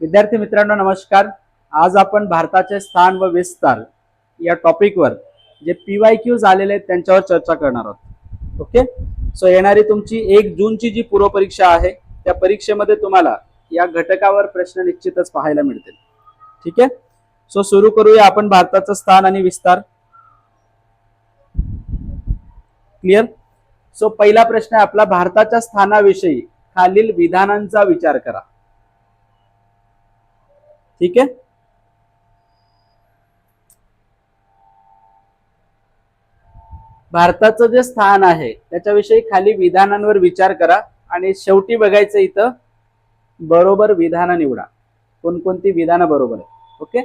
विद्यार्थी मित्रांनो नमस्कार. आज आपण भारताचे स्थान व विस्तार या टॉपिकवर जे पी वाय क्यूज आलेले आहेत त्यांच्यावर चर्चा करणार आहोत. ओके सो येणारी तुमची एक जूनची जी पूर्वपरीक्षा आहे त्या परीक्षेमध्ये तुम्हाला या घटकावर प्रश्न निश्चितच पाहायला मिळतील. ठीक? आहे सो सुरू करूया आपण भारताचं स्थान आणि विस्तार. क्लिअर सो पहिला प्रश्न आहे आपला भारताच्या स्थानाविषयी खालील विधानांचा विचार करा. ठीक है? भारताचं जे स्थान आहे त्याच्याविषयी खाली विधानांवर विचार करा आणि शेवटी बघायचं इथं बरोबर विधानं निवडा. कोणकोणती विधानं बरोबर आहे ओके?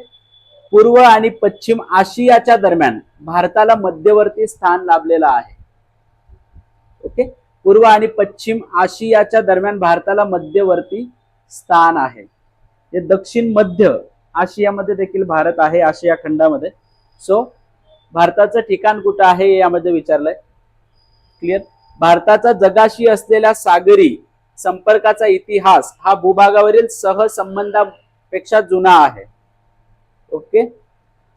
पूर्व आणि पश्चिम आशियाच्या दरम्यान भारताला मध्यवर्ती स्थान लाभलेलं आहे. ओके? पूर्व आणि पश्चिम आशियाच्या दरम्यान भारताला मध्यवर्ती स्थान आहे. ते दक्षिण मध्य आशियामध्ये देखील भारत आहे आशिया खंडामध्ये. सो भारताचं ठिकाण कुठं आहे यामध्ये विचारलंय. क्लिअर भारताचा जगाशी असलेल्या सागरी संपर्काचा इतिहास हा भूभागावरील सहसंबंधापेक्षा जुना आहे. ओके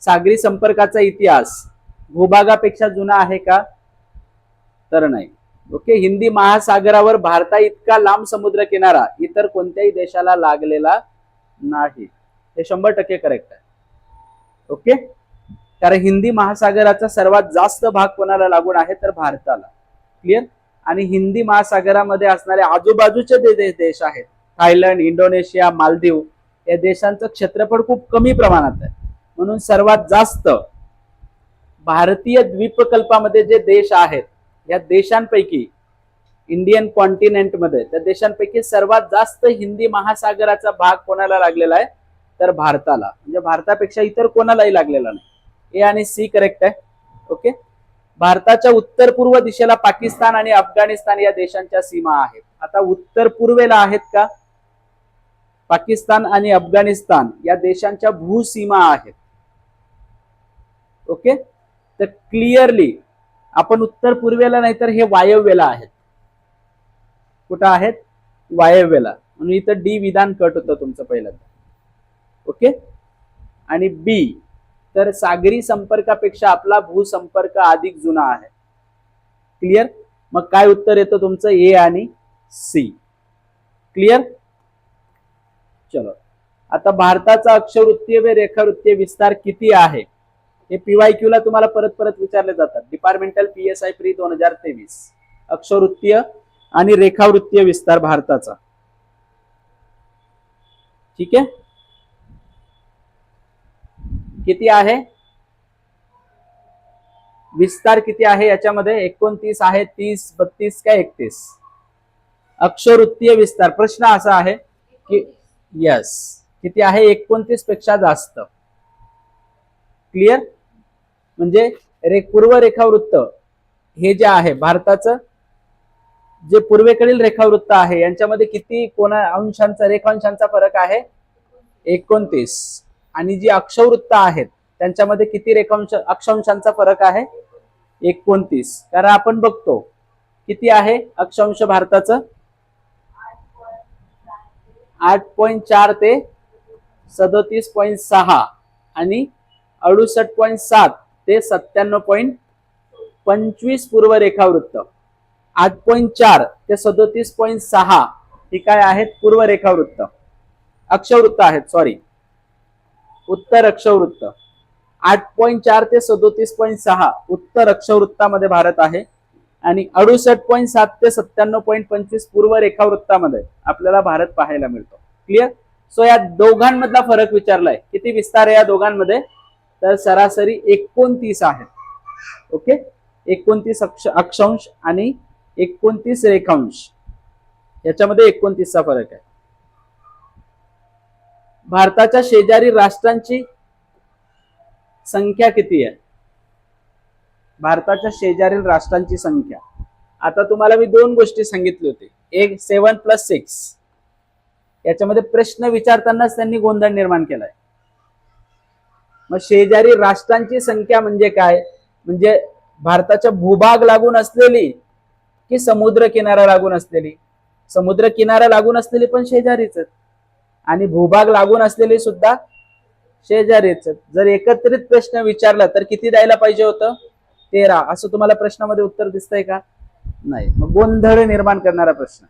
सागरी संपर्काचा इतिहास भूभागापेक्षा जुना आहे का? तर नाही. ओके हिंदी महासागरावर भारता इतका लांब समुद्र किनारा इतर कोणत्याही देशाला लागलेला नाही. हे शंभर टक्के करेक्ट आहे. ओके कारण हिंदी महासागराचा सर्वात जास्त भाग कोणाला लागून आहे? तर भारताला. क्लिअर आणि हिंदी महासागरामध्ये असणारे आजूबाजूचे जे दे- देश आहेत थायलंड इंडोनेशिया मालदीव या देशांचं क्षेत्रफळ खूप कमी प्रमाणात आहे. म्हणून सर्वात जास्त भारतीय द्वीपकल्पामध्ये जे देश आहेत या देशांपैकी इंडियन कॉन्टिनेंटमध्ये त्या देशांपैकी सर्वात जास्त हिंदी महासागराचा भाग कोणाला लागलेला आहे? तर भारताला. म्हणजे भारतापेक्षा इतर कोणालाही लागलेला नाही. ए आणि सी करेक्ट आहे. ओके भारताच्या उत्तर पूर्व दिशेला पाकिस्तान आणि अफगाणिस्तान या देशांच्या सीमा आहेत. आता उत्तर पूर्वेला आहेत का? पाकिस्तान आणि अफगाणिस्तान या देशांच्या भूसीमा आहेत. ओके तर क्लिअरली आपण उत्तर पूर्वेला नाही तर हे वायव्यला आहेत. कुठं आहेत? वायव्यला. म्हणून इथं डी विधान कट होतं तुमचं पहिल्यांदा. ओके? आणि बी तर सागरी संपर्कापेक्षा आपला भूसंपर्क अधिक जुना आहे. क्लिअर मग काय उत्तर येतं तुमचं? ए आणि सी. क्लिअर चलो. आता भारताचा अक्षरवृत्तीय व रेखावृत्तीय विस्तार किती आहे? हे पीवाय ला तुम्हाला परत परत विचारले जातात. Departmental P S I pre दोन हजार तेवीस. अक्षरवृत्तीय आणि रेखावृत्तीय विस्तार भारताचा. ठीक आहे? किती आहे? विस्तार किती आहे याच्यामध्ये? एकोणतीस आहे तीस बत्तीस का एकतीस? अक्षरवृत्तीय विस्तार. प्रश्न असा आहे की यस किती आहे? एकोणतीसपेक्षा जास्त. क्लिअर म्हणजे रे पूर्व रेखावृत्त हे जे आहे भारताचं जे पूर्वेकडील रेखावृत्त आहे यांच्यामध्ये किती कोणा अंशांचा रेखांशांचा फरक आहे? एकोणतीस. आणि जी अक्षवृत्त आहेत त्यांच्यामध्ये किती रेखांश अक्षांशांचा फरक आहे? एकोणतीस. कारण आपण बघतो किती आहे अक्षांश भारताचं? आठ पॉईंट चार ते सदोतीस पॉईंट सहा आणि अडुसष्ट पॉईंट सात ते सत्त्याण्णव पॉईंट पंचवीस पूर्व रेखावृत्त आठ पॉईंट चार ते सदोतीस पॉईंट सहा ही काय आहेत? पूर्व रेखावृत्त. अक्षवृत्त आहेत सॉरी उत्तर अक्षवृत्त. आठ पॉईंट चार ते सदोतीस पॉईंट सहा उत्तर अक्षवृत्तामध्ये भारत आहे आणि अडुसष्ट पॉईंट सात ते सत्त्याण्णव पॉईंट पंचवीस पूर्व रेखावृत्तामध्ये आपल्याला भारत पाहायला मिळतो. क्लिअर सो या दोघांमधला फरक विचारलाय. किती विस्तार आहे या दोघांमध्ये? तर सरासरी एकोणतीस आहे ओके एकोणतीस अक्ष अक्षांश आणि एकोणतीस रेखांश. याच्यामध्ये एकोणतीसचा फरक आहे. भारताच्या शेजारी राष्ट्रांची संख्या किती आहे? भारताच्या शेजारील राष्ट्रांची संख्या. आता तुम्हाला मी दोन गोष्टी सांगितली होती. एक सेवन प्लस सिक्स याच्यामध्ये प्रश्न विचारतानाच त्यांनी गोंधळ निर्माण केलाय. मग शेजारी राष्ट्रांची संख्या म्हणजे काय? म्हणजे भारताच्या भूभाग लागून असलेली की समुद्र किनारा लागून असलेली. समुद्र किनारा लागून असलेली पण शेजारीच आणि भूभाग लागून असलेली सुद्धा शेजारीच जर एकत्रित प्रश्न विचारला तर किती द्यायला पाहिजे होतं? तेरा. असं तुम्हाला प्रश्नामध्ये उत्तर दिसतंय का? नाही. मग गोंधळ निर्माण करणारा प्रश्न.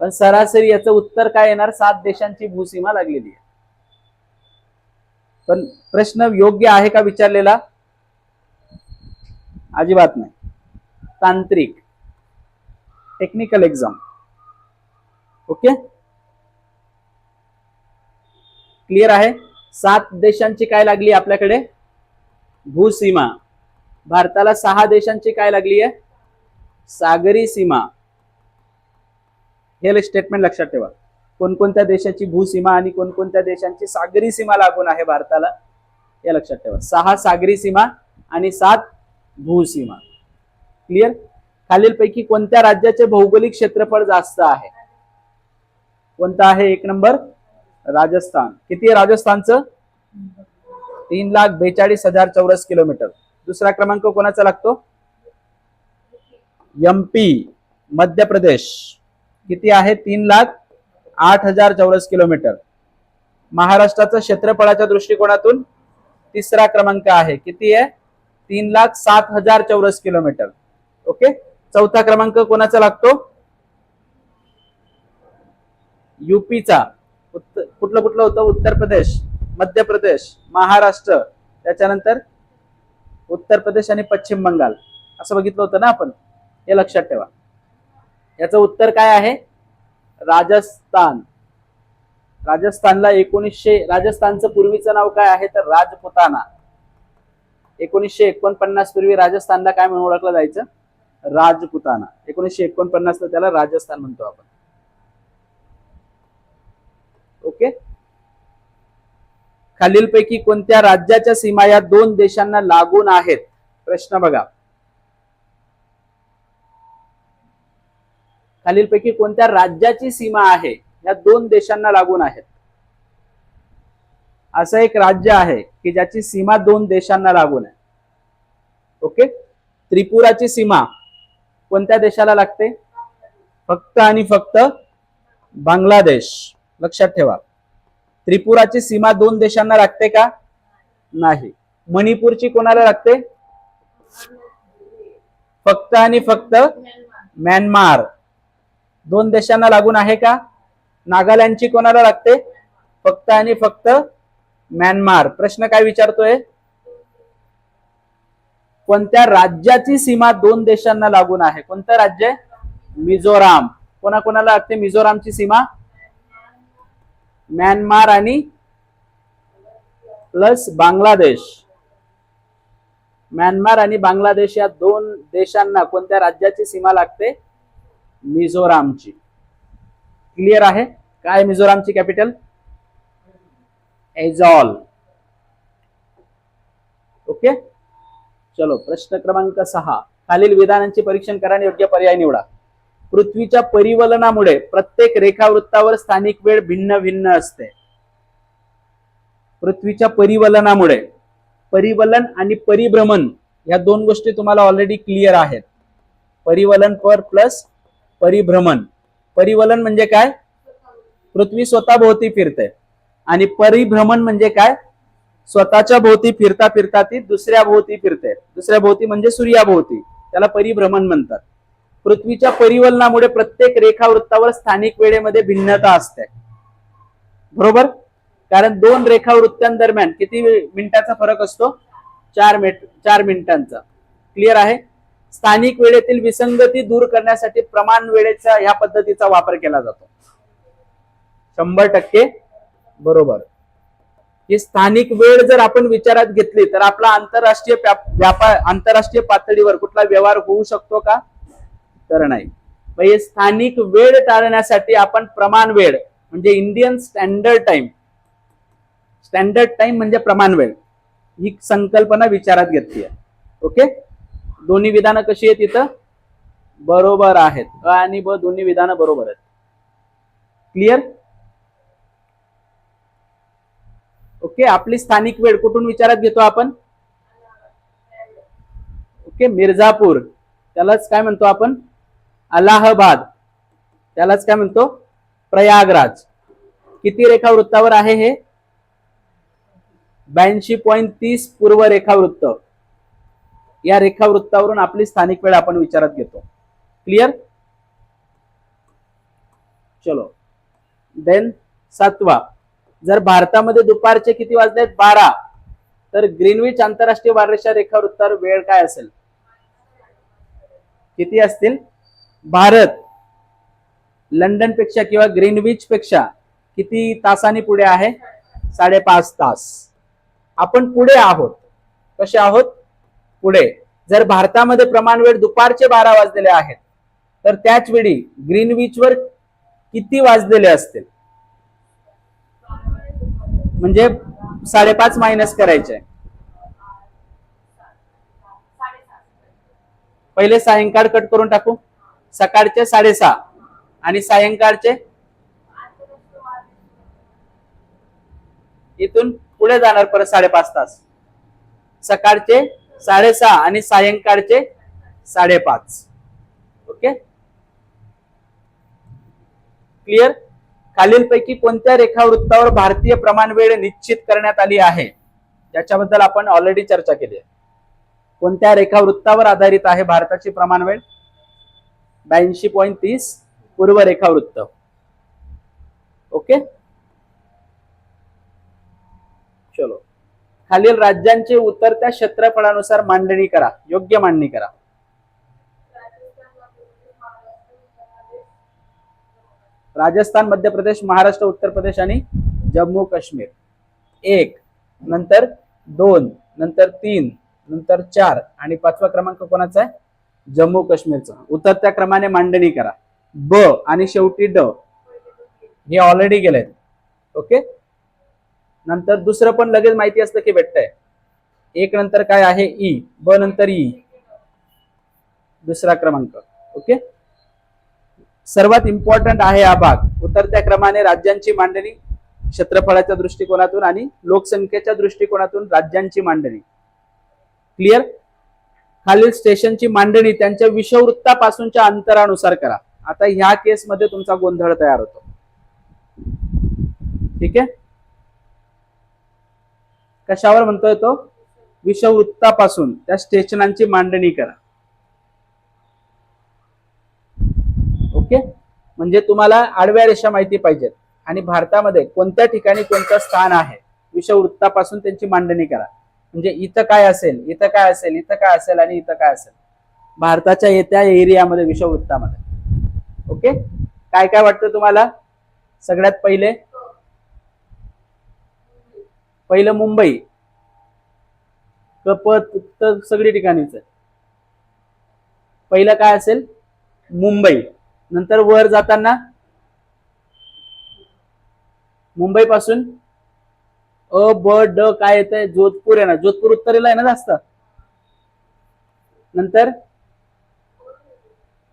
पण सरासरी याचं उत्तर काय येणार? सात देशांची भूसीमा लागलेली आहे. पण प्रश्न योग्य आहे का विचारलेला? अजिबात नाही. तांत्रिक. टेक्निकल एक्झाम ओके क्लिअर आहे? सात देशांची काय लागली आपल्याकडे? भूसीमा. भारताला सहा देशांची काय लागली आहे? सागरी सीमा. हे स्टेटमेंट लक्षात ठेवा. कोणकोणत्या देशाची भूसीमा आणि कोणकोणत्या देशांची सागरी सीमा लागून आहे भारताला? हे लक्षात ठेवा. सहा सागरी सीमा आणि सात भूसीमा. क्लिअर खालीलपैकी कोणत्या राज्याचे भौगोलिक क्षेत्रफळ जास्त आहे? कोणतं आहे एक नंबर? राजस्थान. किती आहे राजस्थानचं? तीन लाख बेचाळीस हजार चौरस किलोमीटर. दुसरा क्रमांक कोणाचा लागतो? एमपी मध्य प्रदेश. किती आहे? तीन लाख आठ हजार चौरस किलोमीटर. महाराष्ट्राचं क्षेत्रफळाच्या दृष्टिकोनातून तिसरा क्रमांक आहे. किती आहे? तीन लाख सात हजार चौरस किलोमीटर. ओके? चौथा क्रमांक कोणाचा लागतो? युपीचा. उत्तर कुठलं कुठलं होतं? उत्तर प्रदेश मध्य प्रदेश महाराष्ट्र. त्याच्यानंतर उत्तर प्रदेश आणि पश्चिम बंगाल. असं बघितलं होतं ना आपण? हे लक्षात ठेवा. याचं उत्तर काय आहे? राजस्थान. राजस्थानला एकोणीसशे राजस्थानचं पूर्वीचं नाव काय आहे? तर राजपुताना. एकोणीसशे एकोणपन्नास पूर्वी राजस्थानला काय म्हणून ओळखलं जायचं? राजपुताना. एकोणीसशे एकोणपन्नास त्याला राजस्थान म्हणतो आपण. ओके? खालीलपैकी कोणत्या राज्याच्या सीमा या दोन देशांना लागून आहेत? प्रश्न बघा. खालीलपैकी कोणत्या राज्याची सीमा आहे? या दोन देशांना लागून आहेत. असं एक राज्य आहे की ज्याची सीमा दोन देशांना लागून आहे. ओके? त्रिपुराची सीमा. कोणत्या देशाला लागते? फक्त आणि फक्त बांगलादेश. लक्षात ठेवा. त्रिपुराची सीमा दोन देशांना लागते का? नाही. मणिपूरची कोणाला लागते? फक्त आणि फक्त म्यानमार. दोन देशांना लागून आहे का? नागालँडची कोणाला लागते? फक्त आणि फक्त म्यानमार. प्रश्न काय विचारतोय? कोणत्या राज्याची सीमा दोन देशांना लागून आहे? कोणतं राज्य? मिझोराम. कोणाकोणाला लागते? मिझोरामची सीमा? म्यानमार आणि प्लस बांगलादेश. म्यानमार आणि बांगलादेश या दोन देशांना कोणत्या राज्याची सीमा लागते? मिझोरामची. क्लिअर आहे? काय मिझोरामची कॅपिटल एझॉल. ओके? चलो प्रश्न क्रमांक सहा. खालील विधानांचे परीक्षण करा आणि योग्य पर्याय निवडा. पृथ्वीच्या परिवलनामुळे प्रत्येक रेखावृत्तावर स्थानिक वेळ भिन्न भिन्न असते. पृथ्वीच्या परिवलनामुळे. परिवलन आणि परिभ्रमण या दोन गोष्टी तुम्हाला ऑलरेडी क्लिअर आहेत. परिवलन पर प्लस परिभ्रमण. परिवलन म्हणजे काय? पृथ्वी स्वतः भोवती फिरते. आणि परिभ्रमण म्हणजे काय? स्वतःच्या भोवती फिरता फिरता ती दुसऱ्या भोवती फिरते. दुसऱ्या भोवती म्हणजे सूर्याभोवती. त्याला परिभ्रमण म्हणतात. पृथ्वीच्या परिवलनामुळे प्रत्येक रेखावृत्तावर स्थानिक वेळेमध्ये भिन्नता असते. बरोबर? कारण दोन रेखावृत्तांदरम्यान किती मिनिटाचा फरक असतो? चार मिनिट चार मिनिटांचा. क्लिअर आहे? स्थानिक वेळेतील विसंगती दूर करण्यासाठी प्रमाण वेळेचा ह्या पद्धतीचा वापर केला जातो. शंभर टक्के बरोबर. ही स्थानिक वेळ जर आपण विचारात घेतली तर आपला आंतरराष्ट्रीय व्यापार आंतरराष्ट्रीय पातळीवर कुठला व्यवहार होऊ शकतो का? तर नाही. मग हे स्थानिक वेळ टाळण्यासाठी आपण प्रमाण वेळ म्हणजे Indian standard time standard time म्हणजे प्रमाण वेळ ही संकल्पना विचारात घेतली ओके? दोन्ही विधानं कशी आहेत इथं? बरोबर आहेत. अ आणि ब दोन्ही विधानं बरोबर आहेत. क्लिअर? ओके आपली स्थानिक वेळ कुठून विचारात घेतो आपण? ओके मिर्झापूर. त्यालाच काय म्हणतो आपण? अलाहाबाद. त्यालाच काय म्हणतो? प्रयागराज. किती रेखावृत्तावर आहे हे? ब्याऐंशी पॉईंट तीस पूर्व रेखावृत्त. या रेखावृत्तावरून आपली स्थानिक वेळ आपण विचारात घेतो. क्लिअर चलो. देन सातवा. जर भारतामध्ये दुपारचे किती वाजलेत? बारा. तर ग्रीनविच आंतरराष्ट्रीय वाररेषा रेखावृत्तावर वेळ काय असेल? किती असतील? भारत लंडनपेक्षा किंवा ग्रीनविच पेक्षा किती तासांनी पुढे आहे? साडेपाच तास. आपण पुढे आहोत. कसे आहोत? पुढे. जर भारतामध्ये प्रमाण वेळ दुपारचे बारा वाजलेले आहेत तर त्याच वेळी ग्रीनविच वर किती वाजलेले असतील? म्हणजे साडेपाच मायनस करायचे. पहिले सायंकाळ कट करून टाकू. सकाळचे साडेसहा. आणि सायंकाळचे? इथून पुढे जाणार परत साडेपाच तास. सकाळचे साडेसहा आणि सायंकाळचे साडेपाच. ओके? क्लिअर खालीलपैकी कोणत्या रेखावृत्तावर भारतीय प्रमाण वेळ निश्चित करण्यात आली आहे? याच्याबद्दल आपण ऑलरेडी चर्चा केली आहे. कोणत्या रेखावृत्तावर आधारित आहे भारताची प्रमाण वेळ? ब्याऐंशी पॉईंट तीस पूर्व रेखावृत्त. ओके? चलो. खालील राज्यांचे उतरत्या क्षेत्रफळानुसार मांडणी करा. योग्य मांडणी करा. राजस्थान मध्य प्रदेश महाराष्ट्र उत्तर प्रदेश आणि जम्मू काश्मीर. एक नंतर दोन नंतर तीन नंतर चार आणि पाचवा क्रमांक कोणाचा आहे? जम्मू काश्मीरचा. उतरत्या क्रमाने मांडणी करा. ब आणि शेवटी ड. हे ऑलरेडी गेलेत. ओके नंतर दुसरं पण लगेच माहिती असतं की भेटतंय. एक नंतर काय आहे? ई. ब नंतर ई. दुसरा क्रमांक. ओके सर्वात इम्पॉर्टंट आहे हा भाग. उतरत्या क्रमाने राज्यांची मांडणी क्षेत्रफळाच्या दृष्टिकोनातून आणि लोकसंख्येच्या दृष्टिकोनातून राज्यांची मांडणी. क्लिअर खालील स्टेशनची मांडणी त्यांच्या विषववृत्तापासूनच्या अंतरानुसार करा. आता ह्या केसमध्ये तुमचा गोंधळ तयार होतो. ठीक आहे? कशावर म्हणतोय तो? विषववृत्तापासून त्या स्टेशनांची मांडणी करा. ओके? म्हणजे तुम्हाला आडव्या रेषा माहिती पाहिजेत. आणि भारतामध्ये कोणत्या ठिकाणी कोणतं स्थान आहे? विषववृत्तापासून त्यांची मांडणी करा. म्हणजे इथं काय असेल इथं काय असेल इथं काय असेल आणि इथं काय असेल. भारताच्या येत्या एरियामध्ये विषववृत्तामध्ये ओके? काय काय वाटतं तुम्हाला? सगळ्यात पहिले? पहिलं मुंबई. कपत तर सगळी ठिकाणीच आहे. पहिलं काय असेल? मुंबई. नंतर वर जाताना मुंबई पासून अ ब ड काय येत आहे जोधपूर आहे ना जोधपूर उत्तरेला आहे ना जास्त? नंतर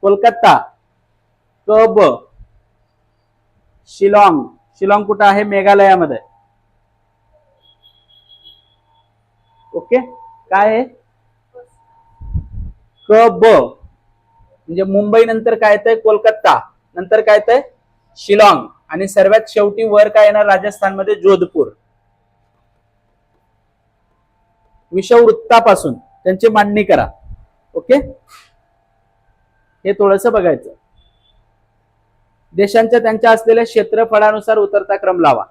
कोलकाता क ब शिलाँग. शिलाँग कुठं आहे? मेघालयामध्ये. ओके? काय आहे? क ब. म्हणजे मुंबई नंतर काय येतंय कोलकाता नंतर काय येतंय शिलॉंग आणि सर्वात शेवटी वर काय येणार राजस्थानमध्ये जोधपूर. विषववृत्तापासून त्यांची मांडणी करा. ओके? हे थोडस बघायचं. देशांच्या त्यांच्या असलेल्या क्षेत्रफळानुसार उतरता क्रम लावा.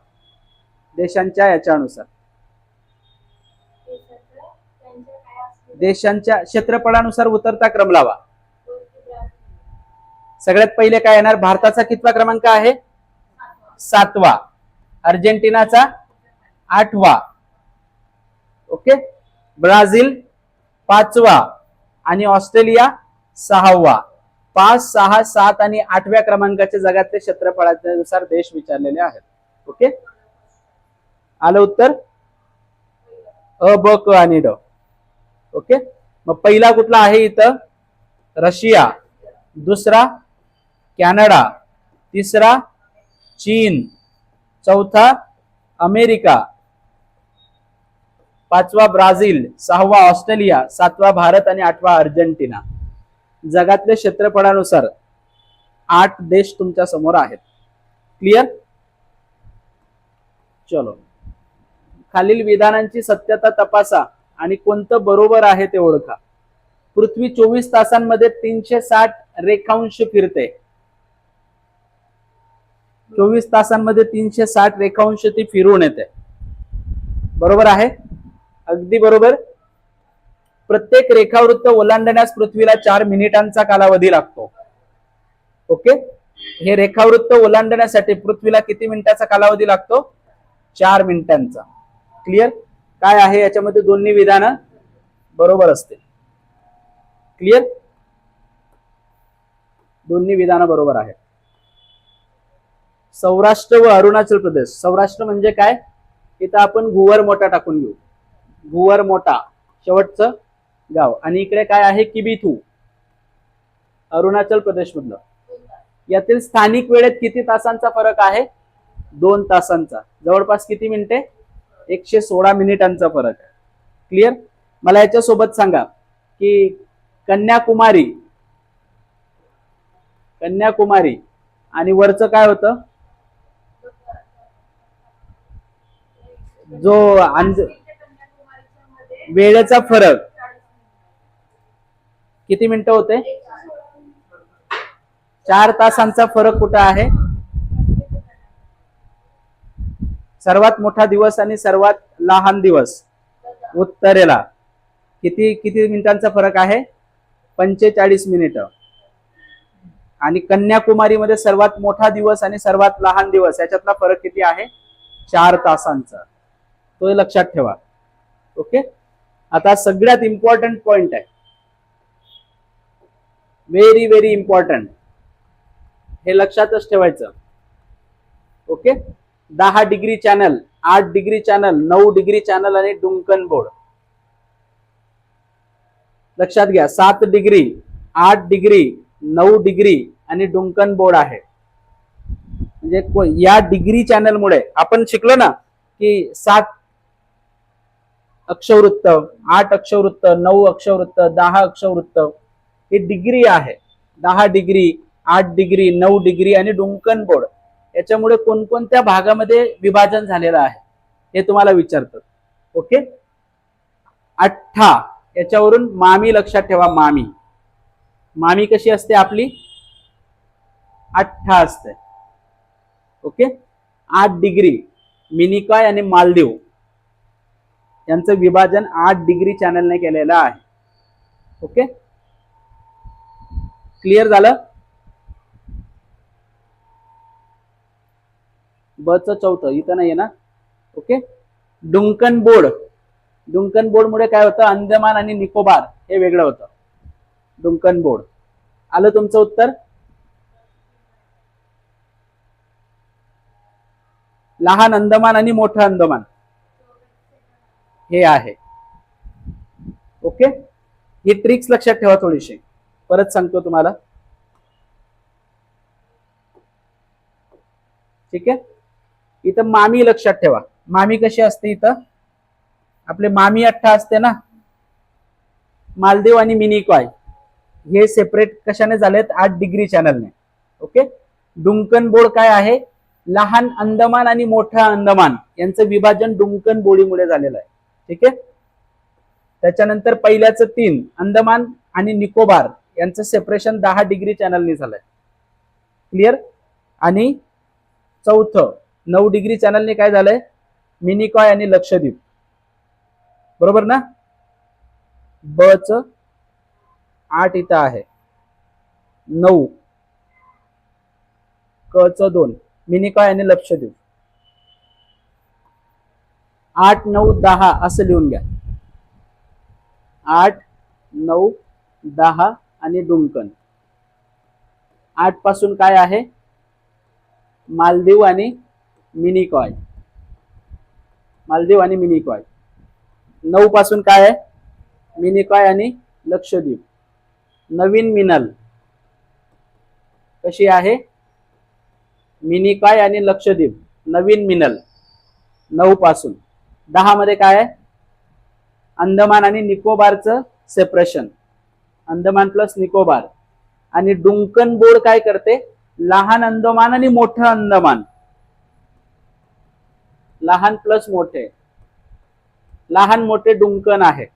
देशांच्या याच्यानुसार. देशांच्या क्षेत्रफळानुसार उतरता क्रम लावा. सगळ्यात पहिले काय येणार? भारताचा कितवा क्रमांक आहे? सातवा. अर्जेंटिनाचा आठवा. ओके? ब्राझील पाचवा आणि ऑस्ट्रेलिया सहावा. पाच सहा सात आणि आठव्या क्रमांकाचे जगातले क्षेत्रफळानुसार देश विचारलेले आहेत. ओके? आलं उत्तर? अ ब क आणि ड. ओके? मग पहिला कुठला आहे इथं? रशिया. दुसरा कॅनडा तिसरा चीन चौथा अमेरिका पाचवा ब्राझील सहावा ऑस्ट्रेलिया सातवा भारत आणि आठवा अर्जेंटिना. जगातल्या क्षेत्रफळानुसार आठ देश तुमच्यासमोर आहेत. क्लिअर चलो. खालील विधानांची सत्यता तपासा आणि कोणतं बरोबर आहे ते ओळखा. पृथ्वी चोवीस तासांमध्ये तीनशे साठ रेखांश फिरते. चोवीस तासांमध्ये तीनशे साठ रेखांश ती फिरून येते. बरोबर आहे? अगदी बरोबर. प्रत्येक रेखावृत्त ओलांडण्यास पृथ्वीला चार मिनिटांचा कालावधी लागतो. ओके? हे रेखावृत्त ओलांडण्यासाठी पृथ्वीला किती मिनिटाचा कालावधी लागतो? चार मिनिटांचा. क्लिअर काय आहे? याच्यामध्ये दोन्ही विधानं बरोबर असते क्लिअर दोन्ही विधानं बरोबर आहेत. सौराष्ट्र व अरुणाचल प्रदेश. सौराष्ट्र म्हणजे काय? इथं आपण गुवर मोठा टाकून घेऊ. गुवर मोठा शेवटचं गाव. आणि इकडे काय आहे? किबिथू. अरुणाचल प्रदेश मधलं यातील स्थानिक वेळेत किती तासांचा फरक आहे? दोन तासांचा. जवळपास किती मिनिटे? एकशे सोळा मिनिटांचा फरक आहे. क्लिअर मला याच्यासोबत सांगा की कन्याकुमारी कन्याकुमारी आणि वरचं काय होतं? जो अंज वेळेचा फरक. किती मिनिटं होते? चार तासांचा फरक कुठं आहे? सर्वात मोठा दिवस आणि सर्वात लहान दिवस. उत्तरेला. किती किती मिनिटांचा फरक आहे? पंचेचाळीस मिनिट. आणि कन्याकुमारीमध्ये सर्वात मोठा दिवस आणि सर्वात लहान दिवस याच्यातला फरक किती आहे? चार तासांचा. तो लक्षात ठेवा. ओके? आता सगळ्यात इम्पॉर्टंट पॉइंट आहे. व्हेरी व्हेरी इम्पॉर्टंट हे लक्षातच ठेवायचं. ओके? दहा डिग्री चॅनल आठ डिग्री चॅनल नऊ डिग्री चॅनल आणि डुंकन बोर्ड लक्षात घ्या सात डिग्री आठ डिग्री नऊ डिग्री आणि डुंकन बोर्ड आहे. म्हणजे या डिग्री चॅनलमुळे आपण शिकलो ना की सात अक्षवृत्त आठ अक्षवृत्त नऊ अक्षवृत्त दहा अक्षवृत्त ही डिग्री आहे. दहा डिग्री आठ डिग्री नऊ डिग्री आणि डुंकन बोर्ड. याच्यामुळे कोणकोणत्या भागामध्ये विभाजन झालेलं आहे हे तुम्हाला विचारतात. ओके? अठ्ठा. याच्यावरून मामी लक्षात ठेवा मामी. मामी कशी असते आपली? अठ्ठा असते. ओके? आठ डिग्री मिनिकॉय आणि मालदीव. यांचं विभाजन आठ डिग्री चॅनलने केलेलं आहे. ओके? क्लिअर झालं? ब च चौथं इथं नाही ना? ओके? Duncan board. डुंकन बोर्डमुळे काय होतं? अंदमान आणि निकोबार हे वेगळं होतं. Duncan board. आलं तुमचं उत्तर? लहान अंदमान आणि मोठं अंदमान. हे आहे. ओके ही ट्रिक्स लक्षात ठेवा थोडीशी. परत सांगतो तुम्हाला. ठीक आहे? इथं मामी लक्षात ठेवा. मामी कशी असते इथं? आपले मामी अठ्ठा असते ना? मालदेव आणि मिनिकॉय हे सेपरेट कशाने झालेत? आठ डिग्री चॅनलने ओके डुंकन बोर्ड काय आहे? लहान अंदमान आणि मोठा अंदमान. यांचं विभाजन डुंकन बोडीमुळे झालेलं आहे. ठीक आहे? त्याच्यानंतर पहिल्याचं तीन अंदमान आणि निकोबार यांचं सेपरेशन दहा डिग्री चॅनलनी झालंय. क्लिअर आणि चौथं नऊ डिग्री चॅनलने काय झालंय? मिनिकॉय आणि लक्षद्वीप. बरोबर ना? ब च आठ इथं आहे. नऊ. क च दोन मिनिकॉय आणि लक्षद्वीप. आठ नऊ दहा असं लिहून घ्या. आठ नऊ दहा आणि डुंकन आठपासून काय आहे? मालदीव आणि मिनिकॉय. मालदीव आणि मिनिकॉय. नऊ पासून काय आहे? मिनिकॉय आणि लक्षद्वीप. नवीन मिनल. कशी आहे? मिनिकॉय आणि लक्षद्वीप. नवीन मिनल. नऊ पासून. दहा मध्ये काय आहे? अंदमान आणि निकोबारचं सेपरेशन अंदमान प्लस निकोबार. आणि डुंकन बोर्ड काय करते? लहान अंदमान आणि मोठं अंदमान. लहान प्लस मोठे. लहान मोठे डुंकन आहे.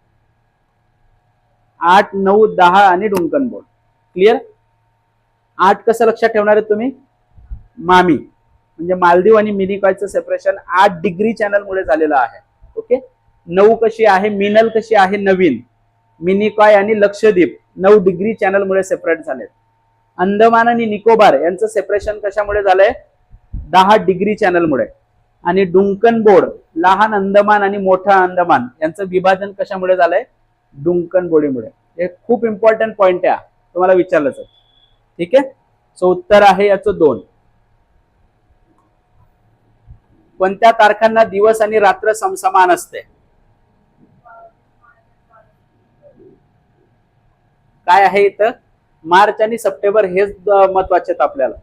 आठ नऊ दहा आणि डुंकन बोर्ड. क्लिअर आठ कसं लक्षात ठेवणार आहे तुम्ही? मामी. म्हणजे मालदीव आणि मिनिकॉयचं सेपरेशन आठ डिग्री चॅनलमुळे झालेलं आहे. ओके नऊ कशी आहे? मिनल कशी आहे? नवीन. मिनिकॉय आणि लक्षद्वीप नऊ डिग्री चॅनलमुळे सेपरेट झालेत. अंदमान आणि निकोबार यांचं सेपरेशन कशामुळे झालंय? दहा डिग्री चॅनलमुळे आणि डुंकन बोर्ड लहान अंदमान आणि मोठा अंदमान यांचं विभाजन कशामुळे झालंय? डुंकन बोर्डीमुळे. हे खूप इम्पॉर्टंट पॉइंट आहे. तुम्हाला विचारलंच आहे. ठीक आहे? सो उत्तर आहे याचं दोन. कोणत्या तारखांना दिवस आणि रात्र समसमान असते? काय आहे इथं? मार्च आणि सप्टेंबर हेच महत्त्वाचे आहेत आपल्याला.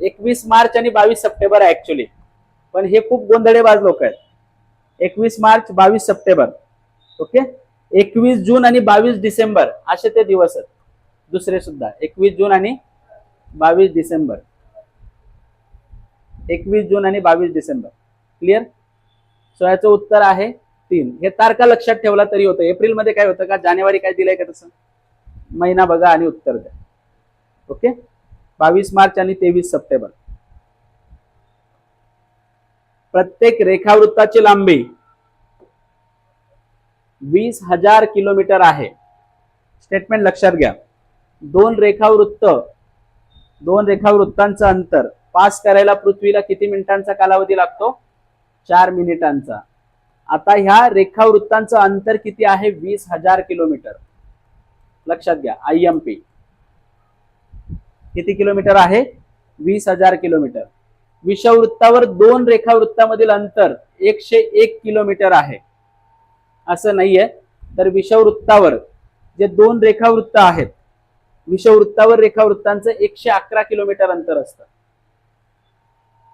एकवीस मार्च आणि बावीस सप्टेंबर ऍक्च्युली पण हे खूप गोंधळेबाज लोक आहेत. एकवीस मार्च बावीस सप्टेंबर. ओके? एकवीस जून आणि बावीस डिसेंबर असे ते दिवस आहेत. दुसरे सुद्धा. एकवीस जून आणि बावीस डिसेंबर. एकवीस जून आणि बावीस डिसेंबर. क्लिअर सो याचं उत्तर आहे तीन. हे तारखा लक्षात ठेवला तरी होतं. एप्रिलमध्ये काय होतं का? जानेवारी काय दिलंय का तसं? महिना बघा आणि उत्तर द्या. ओके बावीस मार्च आणि तेवीस सप्टेंबर. प्रत्येक रेखावृत्ताची लांबी वीस हजार किलोमीटर आहे. स्टेटमेंट लक्षात घ्या. दोन रेखावृत्त दोन रेखावृत्तांचं अंतर. पास करायला पृथ्वीला किती मिनिटांचा कालावधी लागतो? चार मिनिटांचा. आता ह्या रेखावृत्तांचं अंतर किती आहे? वीस हजार किलोमीटर. लक्षात घ्या आय एम पी किती किलोमीटर आहे? वीस हजार किलोमीटर. विषववृत्तावर दोन रेखावृत्तामधील अंतर एकशे एक किलोमीटर आहे. असं नाहीये. तर विषववृत्तावर जे दोन रेखावृत्त आहेत विषववृत्तावर रेखावृत्तांचं एकशे अकरा किलोमीटर अंतर असतं.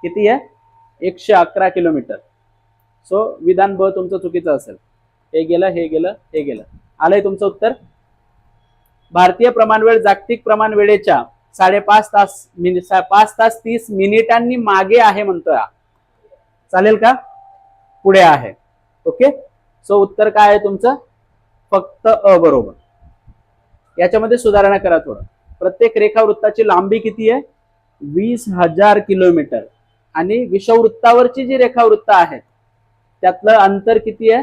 किती आहे? एकशे अकरा किलोमीटर. सो विधान ब तुमचं चुकीचं असेल. हे गेलं हे गेलं हे गेलं. आलंय तुमचं उत्तर? भारतीय प्रमाणवेळ जागतिक प्रमाण वेळेच्या साडेपाच तास मिनिट सा- पाच तास तीस मिनिटांनी मागे आहे म्हणतोय चालेल का? पुढे आहे. ओके? सो उत्तर काय आहे तुमचं? फक्त अ बरोबर. याच्यामध्ये सुधारणा करा थोडं. प्रत्येक रेखावृत्ताची लांबी किती आहे? वीस हजार किलोमीटर. आणि विषववृत्तावरची जी रेखावृत्त आहेत त्यातलं अंतर किती आहे?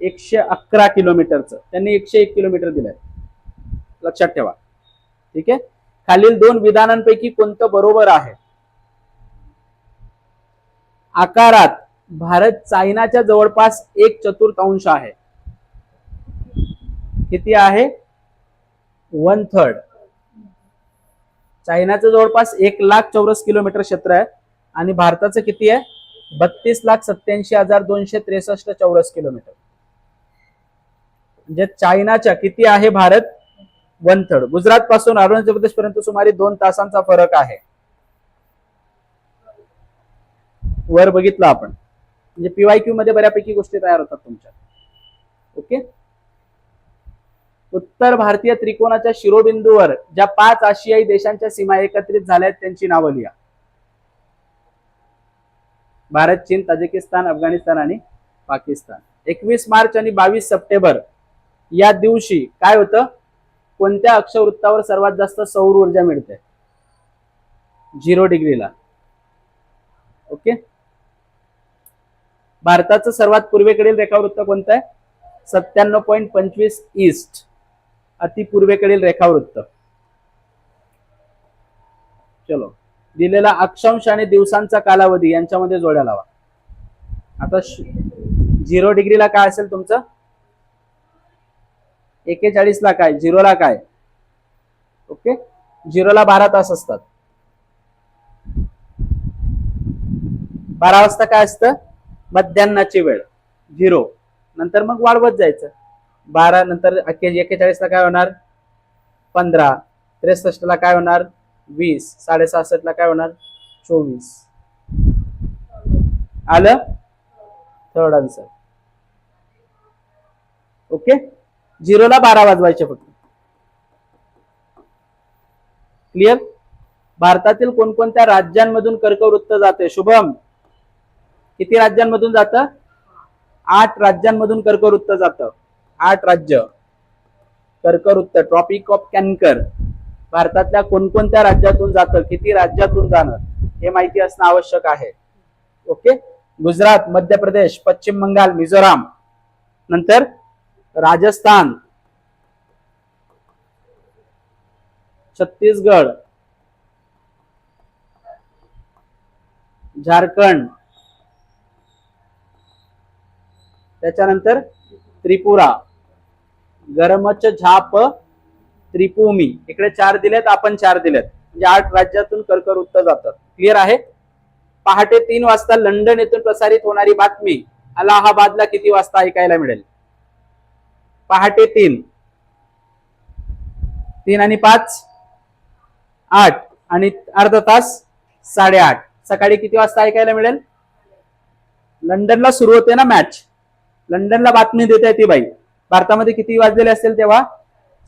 एकशे अकरा किलोमीटरचं. त्यांनी एकशे एक किलोमीटर दिलंय. लक्षात ठेवा. ठीक आहे? खालील दोन विधानांपैकी कोणतं बरोबर आहे? आकारात भारत चायनाच्या जवळपास एक चतुर्थांश आहे. किती आहे? One third. चायनाचं जवळपास एक लाख चौरस किलोमीटर क्षेत्र आहे. आणि भारताचं किती आहे? बत्तीस लाख सत्याऐंशी हजार दोनशे त्रेसष्ट चौरस किलोमीटर. म्हणजे चायनाच्या किती आहे भारत? One third. गुजरात पासून अरुणाचल प्रदेश पर्यंत सुमारे दोन तासांचा फरक आहे. वर बघितलं आपण. म्हणजे पीवाय क्यू मध्ये बऱ्यापैकी गोष्टी तयार होतात तुमच्या. ओके? उत्तर भारतीय त्रिकोणाच्या शिरोबिंदूवर ज्या पाच आशियाई देशांच्या सीमा एकत्रित झाल्या आहेत त्यांची नावं लिहा. भारत चीन ताजिकिस्तान अफगाणिस्तान आणि पाकिस्तान. एकवीस मार्च आणि बावीस सप्टेंबर या दिवशी काय होतं? कोणत्या अक्षवृत्तावर सर्वात जास्त सौर ऊर्जा मिळते? झिरो डिग्रीला. ओके? भारताचं सर्वात पूर्वेकडील रेखावृत्त कोणतं आहे? सत्त्याण्णव पॉईंट पंचवीस ईस्ट. अति पूर्वेकडील रेखावृत्त. चलो. दिलेला अक्षांश आणि दिवसांचा कालावधी यांच्यामध्ये जोड्या लावा. आता झिरो डिग्रीला काय असेल तुमचं? एकेचाळीस ला काय? झिरोला काय? ओके? झिरोला बारा तास असतात. बारा वाजता काय असतं? मध्यान्नाची वेळ. झिरो. नंतर मग वाढवत जायचं. बारा नंतर एकेचाळीसला काय होणार? पंधरा. त्रेसष्टला काय होणार? वीस. साडेसहासष्ट ला काय होणार? चोवीस. आलं? थर्ड आन्सर ओके झिरोला बारा वाजवायचे फक्त. क्लिअर भारतातील कोणकोणत्या राज्यांमधून कर्कवृत्त जाते? शुभम. किती राज्यांमधून जातं? आठ राज्यांमधून कर्कवृत्त जातं. आठ राज्य. कर्कवृत्त. ट्रॉपिक ऑफ कॅन्कर भारतातल्या कोणकोणत्या राज्यातून जातं किती राज्यातून जाणं हे माहिती असणं आवश्यक आहे. ओके गुजरात मध्य प्रदेश पश्चिम बंगाल मिझोराम नंतर राजस्थान छत्तीसगड झारखंड त्याच्यानंतर त्रिपुरा गरमच झाप त्रिपुमी. इकडे चार दिलेत आपण चार दिलेत. म्हणजे आठ राज्यातून कर्कवृत्त जातं क्लिअर आहे? पहाटे तीन वाजता लंडन येथून प्रसारित होणारी बातमी अलाहाबादला किती वाजता ऐकायला मिळेल? पहाटे तीन. तीन आणि पाच? आठ. आणि अर्धा तास? साडेआठ. सकाळी किती वाजता ऐकायला मिळेल? लंडनला सुरू होते ना मॅच लंडनला बातमी देते ती बाई. भारतामध्ये किती वाजलेले असतील तेव्हा?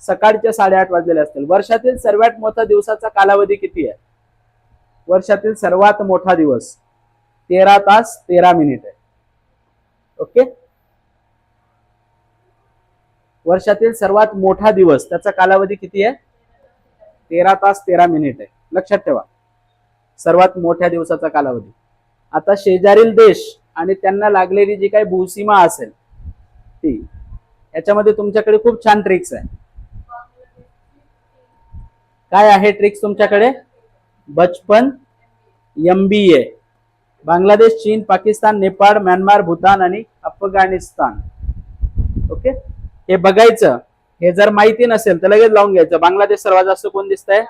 सकाळच्या साडेआठ वाजलेले असतील. वर्षातील सर्वात मोठा दिवसाचा कालावधी किती आहे? वर्षातील सर्वात मोठा दिवस तेरा तास तेरा मिनिट. आहे ओके? वर्षातील सर्वात मोठा दिवस त्याचा कालावधी किती आहे? तेरा तास तेरा मिनिट. आहे लक्षात ठेवा. सर्वात मोठ्या दिवसाचा कालावधी. आता शेजारील देश आणि त्यांना लागलेली जी काही भूसीमा असेल ती याच्यामध्ये तुमच्याकडे खूप छान ट्रिक्स आहे. काय आहे ट्रिक्स तुमच्याकडे? बचपन एम बी ए बांगलादेश चीन पाकिस्तान नेपाळ म्यानमार भूतान आणि अफगाणिस्तान. ओके? हे बघायचं. हे जर माहिती नसेल तर लगेच लावून घ्यायचं. बांगलादेश सर्वात जास्त कोण दिसतंय?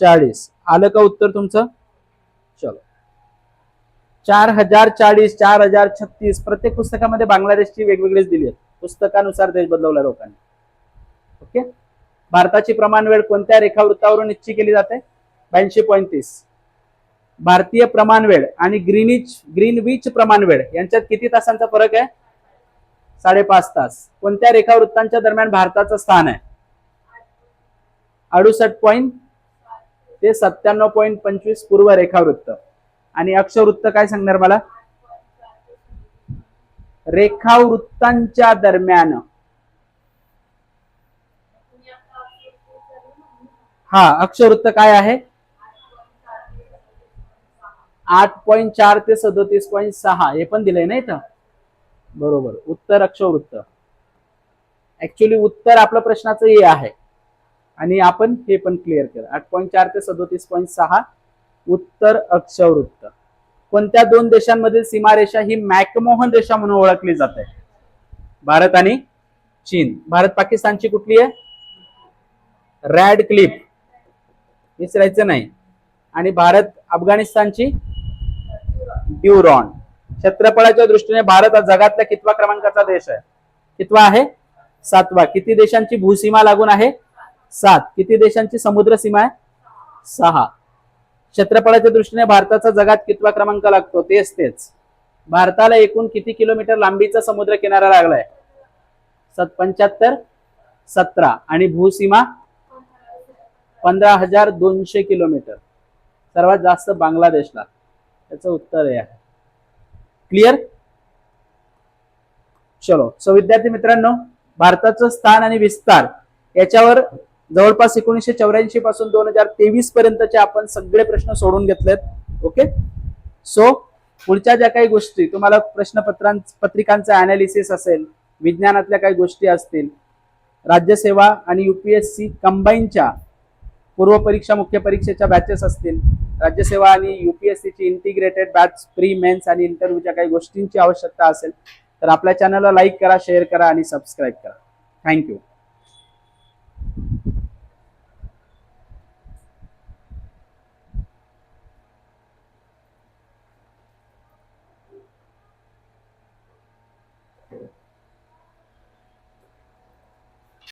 चाळीस. आलं का उत्तर तुमचं? चलो. चार हजार चाळीस चार हजार छत्तीस. प्रत्येक पुस्तकामध्ये बांगलादेशची वेगवेगळीच दिली आहेत. पुस्तकानुसार देश बदलवला लोकांनी. ओके? भारताची प्रमाण वेळ कोणत्या रेखावृत्तावरून निश्चित केली जाते? ब्याऐंशी पॉईंट तीस. भारतीय प्रमाण वेळ आणि ग्रीनिच ग्रीनविच प्रमाण वेळ यांच्यात किती तासांचा फरक आहे? साडेपाच तास. कोणत्या रेखावृत्तांच्या दरम्यान भारताचं स्थान आहे? अडुसष्ट पॉईंट ते सत्त्याण्णव पॉईंट पंचवीस पूर्व रेखावृत्त. आणि अक्षवृत्त काय सांगणार मला? रेखावृत्तांच्या दरम्यान. हा अक्षवृत्त काय आहे? आठ पॉईंट चार ते सदोतीस पॉईंट सहा हे पण दिलंय ना इथं? बरोबर उत्तर अक्षवृत्त ऍक्च्युली उत्तर आपल्या प्रश्नाचं हे आहे. आणि आपण हे पण क्लिअर केलं. आठ पॉईंट चार ते सदोतीस पॉईंट सहा उत्तर अक्षवृत्त कोणत्या दोन देशांमधील सीमारेषा ही मॅकमोहन रेषा म्हणून ओळखली जाते? भारत आणि चीन. भारत पाकिस्तानची कुठली आहे? रॅड क्लिप विसरायचं नाही. आणि भारत अफगाणिस्तानची ड्युरॉन. क्षेत्रफळाच्या दृष्टीने भारत हा जगातल्या कितवा क्रमांकाचा देश आहे? कितवा आहे? सातवा. किती देशांची भूसीमा लागून आहे? सात. किती देशांची समुद्र सीमा आहे? सहा. क्षेत्रफळाच्या दृष्टीने भारताचा जगात कितवा क्रमांक लागतो? तेच तेच. भारताला एकूण किती किलोमीटर लांबीचा समुद्र किनारा लागलाय? सत पंच्याहत्तर सतरा. आणि भूसीमा पंधरा हजार दोनशे किलोमीटर. सर्वात जास्त बांगलादेशला. त्याचं उत्तर हे आहे. क्लिअर चलो. सो विद्यार्थी मित्रांनो भारताचं स्थान आणि विस्तार याच्यावर जवळपास एकोणीसशे चौऱ्याऐंशी पासून दोन हजार तेवीस पर्यंतचे आपण सगळे प्रश्न सोडून घेतलेत. ओके सो पुढच्या ज्या काही गोष्टी तुम्हाला प्रश्नपत्रां पत्रिकांचं अनालिसिस असेल विज्ञानातल्या काही गोष्टी असतील राज्यसेवा आणि युपीएससी कंबाईनच्या पूर्वपरीक्षा मुख्य परीक्षेच्या बॅचेस असतील. राज्यसेवा आणि यू पी एस सीची इंटिग्रेटेड बॅच प्री मेन्स आणि इंटरव्ह्यूच्या काही गोष्टींची आवश्यकता असेल तर आपल्या चॅनलला लाईक करा शेअर करा आणि सबस्क्राईब करा. थँक्यू